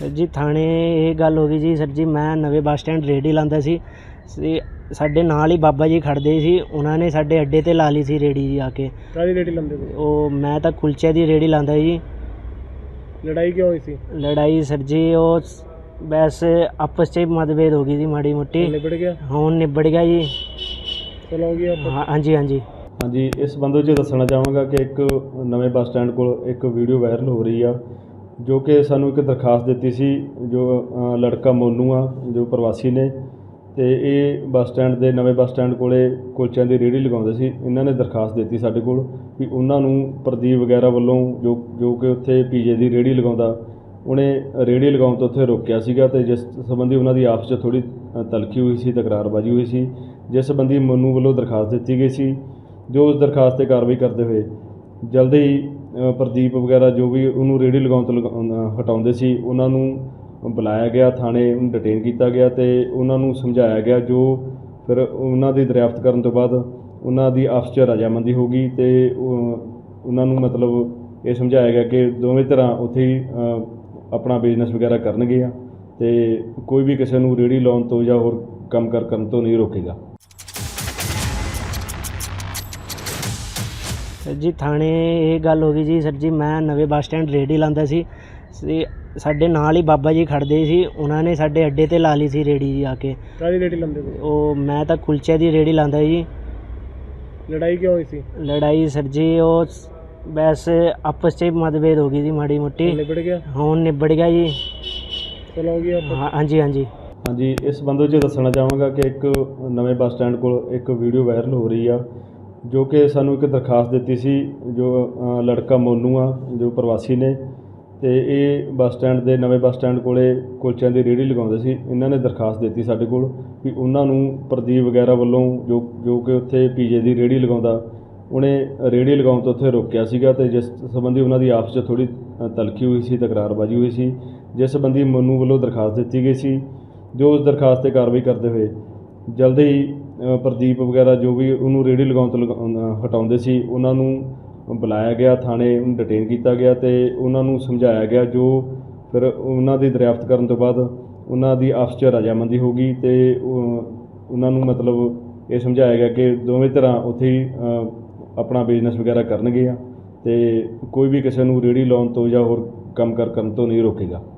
Sir ਜੀ ਥਾਣੇ ਇਹ ਗੱਲ ਹੋ ਗਈ ਜੀ ਸਰ ਜੀ ਮੈਂ ਨਵੇਂ ਬੱਸ ਸਟੈਂਡ ਰੇੜੀ ਲਾਉਂਦਾ ਸੀ ਸੀ ਸਾਡੇ ਨਾਲ ਹੀ ਬਾਬਾ ਜੀ ਖੜਦੇ ਸੀ ਉਹਨਾਂ ਨੇ ਸਾਡੇ ਅੱਡੇ ਤੇ ਲਾ ਲਈ ਸੀ ਰੇੜੀ ਜੀ ਆ ਕੇ। ਕਾਹਦੀ ਰੇੜੀ ਲੰਦੇ ਕੋਈ ਉਹ ਮੈਂ ਤਾਂ ਕੁਲਚੇ ਦੀ ਰੇੜੀ ਲਾਉਂਦਾ ਜੀ। ਲੜਾਈ ਕਿਉਂ ਹੋਈ ਸੀ? ਲੜਾਈ ਸਰ ਜੀ ਉਹ ਸ- ਬਸ ਆਪਸ 'ਚ ਹੀ ਮਤਭੇਦ ਹੋ ਗਈ ਸੀ ਮਾੜੀ ਮੋਟੀ। ਨਿਬੜ ਗਿਆ? ਹੁਣ ਨਿਬੜ ਗਿਆ ਜੀ। ਚਲੋਗੀ ਆਪਾਂ? ਹਾਂ- ਹਾਂਜੀ ਹਾਂਜੀ। ਹਾਂਜੀ ਇਸ ਸੰਬੰਧ ਵਿੱਚ ਦੱਸਣਾ ਚਾਹਾਂਗਾ ਕਿ ਇੱਕ ਨਵੇਂ ਬੱਸ ਸਟੈਂਡ ਕੋਲ ਇੱਕ ਵੀਡੀਓ ਵਾਇਰਲ ਹੋ ਰਹੀ ਆ। ਜੋ ਕਿ ਸਾਨੂੰ ਇੱਕ ਦਰਖਾਸਤ ਦਿੱਤੀ ਸੀ, ਜੋ ਲੜਕਾ ਮੋਨੂ ਆ, ਜੋ ਪ੍ਰਵਾਸੀ ਨੇ, ਤੇ ਇਹ ਬੱਸ ਸਟੈਂਡ ਦੇ ਨਵੇਂ ਬੱਸ ਸਟੈਂਡ ਕੋਲੇ ਕੁਲਚਿਆਂ ਦੀ ਰੇਹੜੀ ਲਗਾਉਂਦੇ ਸੀ। ਇਹਨਾਂ ਨੇ ਦਰਖਾਸਤ ਦਿੱਤੀ ਸਾਡੇ ਕੋਲ ਵੀ ਉਹਨਾਂ ਨੂੰ ਪ੍ਰਦੀਪ ਵਗੈਰਾ ਵੱਲੋਂ ਜੋ ਜੋ ਕਿ ਉੱਥੇ ਪੀਜੇ ਦੀ ਰੇਹੜੀ ਲਗਾਉਂਦਾ, ਉਹਨੇ ਰੇਹੜੀ ਲਗਾਉਣ ਤੋਂ ਉੱਥੇ ਰੋਕਿਆ ਸੀਗਾ ਤੇ ਜਿਸ ਸੰਬੰਧੀ ਉਹਨਾਂ ਦੀ ਆਪਸ 'ਚ ਥੋੜੀ ਤਲਖੀ ਹੋਈ ਸੀ, ਤਕਰਾਰਬਾਜ਼ੀ ਹੋਈ ਸੀ, ਜਿਸ ਸੰਬੰਧੀ ਮੋਨੂ ਵੱਲੋਂ ਦਰਖਾਸਤ ਦਿੱਤੀ ਗਈ ਸੀ, ਜੋ ਉਸ ਦਰਖਾਸਤ ਤੇ ਕਾਰਵਾਈ ਕਰਦੇ ਹੋਏ ਜਲਦੀ ਪ੍ਰਦੀਪ ਵਗੈਰਾ ਜੋ ਵੀ ਉਹਨੂੰ ਰੇਹੜੀ ਲਗਾਉਣ ਤੋਂ ਲਗਾ- ਹਟਾਉਂਦੇ ਸੀ ਉਹਨਾਂ ਨੂੰ ਬੁਲਾਇਆ ਗਿਆ ਥਾਣੇ ਉਹਨੂੰ ਡਿਟੇਨ ਕੀਤਾ ਗਿਆ ਤੇ ਉਹਨਾਂ ਨੂੰ ਸਮਝਾਇਆ ਗਿਆ ਜੋ ਫਿਰ ਉਹਨਾਂ ਦੀ ਦਰਿਆਫਤ ਕਰਨ ਤੋਂ ਬਾਅਦ ਉਹਨਾਂ ਦੀ ਆਪਸ 'ਚ ਰਜਾਮੰਦੀ ਹੋ ਗਈ ਤੇ ਉਹ- ਉਹਨਾਂ ਨੂੰ ਮਤਲਬ ਇਹ ਸਮਝਾਇਆ ਗਿਆ ਕਿ ਦੋਵੇਂ ਤਰ੍ਹਾਂ ਉੱਥੇ ਹੀ ਅ, ਆਪਣਾ ਬਿਜ਼ਨਸ ਵਗੈਰਾ ਕਰਨਗੇ ਆ ਤੇ ਕੋਈ ਵੀ ਕਿਸੇ ਨੂੰ ਰੇਹੜੀ ਲਾਉਣ ਤੋਂ ਜਾਂ ਹੋਰ ਕੰਮ ਕਾਰ ਕਰਨ ਤੋਂ ਨਹੀਂ ਰੋਕੇਗਾ। ਸਰ ਜੀ ਥਾਣੇ ਇਹ ਗੱਲ ਹੋ ਗਈ ਜੀ ਸਰ ਜੀ ਮੈਂ ਨਵੇਂ ਬੱਸ ਸਟੈਂਡ ਰੇੜੀ ਲਾਉਂਦਾ ਸੀ। ਸੀ ਸਾਡੇ ਨਾਲ ਹੀ ਬਾਬਾ ਜੀ ਖੜਦੇ ਸੀ ਉਹਨਾਂ ਨੇ ਸਾਡੇ ਅੱਡੇ ਤੇ ਲਾ ਲਈ ਸੀ ਰੇੜੀ ਜੀ ਆ ਕੇ। ਕਾਹਦੀ ਰੇੜੀ ਲੰਦੇ ਕੋਈ ਉਹ ਮੈਂ ਤਾਂ ਕੁਲਚੇ ਦੀ ਰੇੜੀ ਲਾਉਂਦਾ ਜੀ। ਲੜਾਈ ਕਿਉਂ ਹੋਈ ਸੀ? ਲੜਾਈ ਸਰ ਜੀ ਉਹ ਸ- ਬਸ ਆਪਸ 'ਚ ਹੀ ਮਤਭੇਦ ਹੋ ਗਈ ਸੀ ਮਾੜੀ ਮੋਟੀ। ਨਿਬੜ ਗਿਆ? ਹੁਣ ਨਿਬੜ ਗਿਆ ਜੀ। ਚਲੋਗੀ ਆਪਾਂ ਹਾਂ- ਹਾਂਜੀ ਹਾਂਜੀ। ਹਾਂਜੀ ਇਸ ਸੰਬੰਧ ਵਿੱਚ ਦੱਸਣਾ ਚਾਹਾਂਗਾ ਕਿ ਇੱਕ ਨਵੇਂ ਬੱਸ ਸਟੈਂਡ ਕੋਲ ਇੱਕ ਵੀਡੀਓ ਵਾਇਰਲ ਹੋ ਰਹੀ ਆ। ਜੋ ਕਿ ਸਾਨੂੰ ਇੱਕ ਦਰਖਾਸਤ ਦਿੱਤੀ ਸੀ, ਜੋ ਲੜਕਾ ਮੋਨੂ ਆ, ਜੋ ਪ੍ਰਵਾਸੀ ਨੇ, ਤੇ ਇਹ ਬੱਸ ਸਟੈਂਡ ਦੇ ਨਵੇਂ ਬੱਸ ਸਟੈਂਡ ਕੋਲੇ ਕੁਲਚਿਆਂ ਦੀ ਰੇਹੜੀ ਲਗਾਉਂਦੇ ਸੀ। ਇਹਨਾਂ ਨੇ ਦਰਖਾਸਤ ਦਿੱਤੀ ਸਾਡੇ ਕੋਲ ਵੀ ਉਹਨਾਂ ਨੂੰ ਪ੍ਰਦੀਪ ਵਗੈਰਾ ਵੱਲੋਂ ਜੋ ਜੋ ਕਿ ਉੱਥੇ ਪੀਜੇ ਦੀ ਰੇਹੜੀ ਲਗਾਉਂਦਾ, ਉਹਨੇ ਰੇਹੜੀ ਲਗਾਉਣ ਤੋਂ ਉੱਥੇ ਰੋਕਿਆ ਸੀਗਾ ਤੇ ਜਿਸ ਸੰਬੰਧੀ ਉਹਨਾਂ ਦੀ ਆਪਸ 'ਚ ਥੋੜੀ ਤਲਖੀ ਹੋਈ ਸੀ, ਤਕਰਾਰਬਾਜ਼ੀ ਹੋਈ ਸੀ, ਜਿਸ ਸੰਬੰਧੀ ਮੋਨੂ ਵੱਲੋਂ ਦਰਖਾਸਤ ਦਿੱਤੀ ਗਈ ਸੀ, ਜੋ ਉਸ ਦਰਖਾਸਤ ਤੇ ਕਾਰਵਾਈ ਕਰਦੇ ਹੋਏ ਜਲਦੀ ਪ੍ਰਦੀਪ ਵਗੈਰਾ ਜੋ ਵੀ ਉਹਨੂੰ ਰੇਹੜੀ ਲਗਾਉਣ ਤੋਂ ਲਗਾ- ਹਟਾਉਂਦੇ ਸੀ, ਉਹਨਾਂ ਨੂੰ ਬੁਲਾਇਆ ਗਿਆ, ਥਾਣੇ ਉਹਨੂੰ ਡਿਟੇਨ ਕੀਤਾ ਗਿਆ ਤੇ ਉਹਨਾਂ ਨੂੰ ਸਮਝਾਇਆ ਗਿਆ ਜੋ ਫਿਰ ਉਹਨਾਂ ਦੀ ਦਰਿਆਫਤ ਕਰਨ ਤੋਂ ਬਾਅਦ ਉਹਨਾਂ ਦੀ ਆਪਸ 'ਚ ਰਜਾਮੰਦੀ ਹੋ ਗਈ ਤੇ ਉਹਨਾਂ ਨੂੰ ਮਤਲਬ ਇਹ ਸਮਝਾਇਆ ਗਿਆ ਕਿ ਦੋਵੇਂ ਤਰ੍ਹਾਂ ਉੱਥੇ ਹੀ ਆਪਣਾ ਬਿਜ਼ਨਸ ਵਗੈਰਾ ਕਰਨਗੇ ਆ ਤੇ ਕੋਈ ਵੀ ਕਿਸੇ ਨੂੰ ਰੇਹੜੀ ਲਾਉਣ ਤੋਂ ਜਾਂ ਹੋਰ ਕੰਮ ਕਾਰ ਕਰਨ ਤੋਂ ਨਹੀਂ ਰੋਕੇਗਾ।